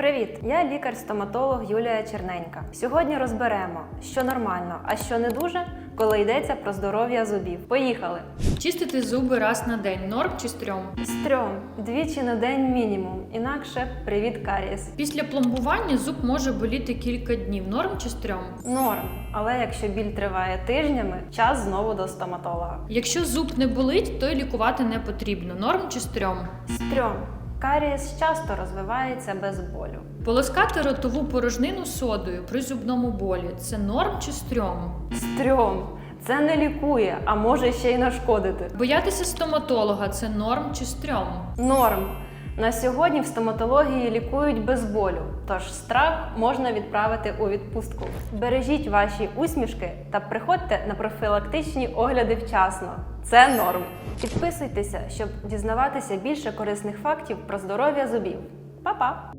Привіт! Я лікар-стоматолог Юлія Черненька. Сьогодні розберемо, що нормально, а що не дуже, коли йдеться про здоров'я зубів. Поїхали! Чистити зуби раз на день. Норм чи стрьом? Стрьом двічі на день мінімум, інакше привіт карієс. Після пломбування зуб може боліти кілька днів. Норм чи стрьом? Норм, але якщо біль триває тижнями, час знову до стоматолога. Якщо зуб не болить, то й лікувати не потрібно. Норм чи стрьом? Стрьом. Карієс часто розвивається без болю. Полоскати ротову порожнину содою при зубному болі це норм чи стрьом? Стрьом. Це не лікує, а може ще й нашкодити. Боятися стоматолога це норм чи стрьом? Норм. На сьогодні в стоматології лікують без болю, тож страх можна відправити у відпустку. Бережіть ваші усмішки та приходьте на профілактичні огляди вчасно. Це норм. Підписуйтеся, щоб дізнаватися більше корисних фактів про здоров'я зубів. Па-па!